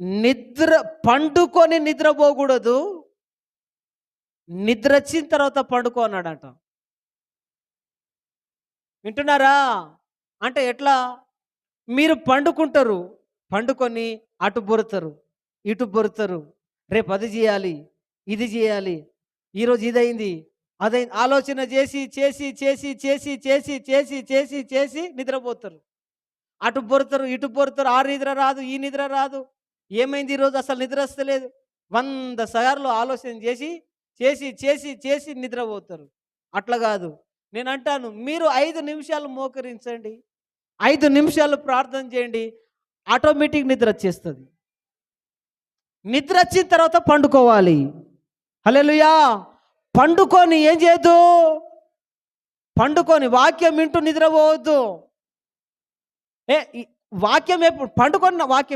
నిద్ర పండుకొని నిద్రపోకూడదు. నిద్ర వచ్చిన తర్వాత పండుకో అన్నాడట. వింటున్నారా? అంటే ఎట్లా? మీరు పండుకుంటారు. పండుకొని అటు బొరుతారు ఇటు బొరుతారు. రేపు అది చేయాలి ఇది చేయాలి ఈరోజు ఇదైంది అదైంది ఆలోచన చేసి చేసి చేసి చేసి చేసి చేసి చేసి చేసి నిద్రపోతారు. అటు బొరుతారు ఇటు బొరుతారు ఆ నిద్ర రాదు ఈ నిద్ర రాదు. ఏమైంది ఈరోజు అసలు నిద్ర వస్తలేదు. వంద సార్లు ఆలోచన చేసి చేసి చేసి చేసి నిద్రపోతారు. అట్లా కాదు. నేను అంటాను మీరు ఐదు నిమిషాలు మోకరించండి. ఐదు నిమిషాలు ప్రార్థన చేయండి. ఆటోమేటిక్ నిద్ర వచ్చేస్తుంది. నిద్ర వచ్చిన తర్వాత పండుకోవాలి. హల్లెలూయా! పండుకొని ఏం చేయొద్దు? పండుకొని వాక్యం వింటూ నిద్రపోవద్దు. ఏ వాక్యం ఎప్పుడు? పండుకొని వాక్యం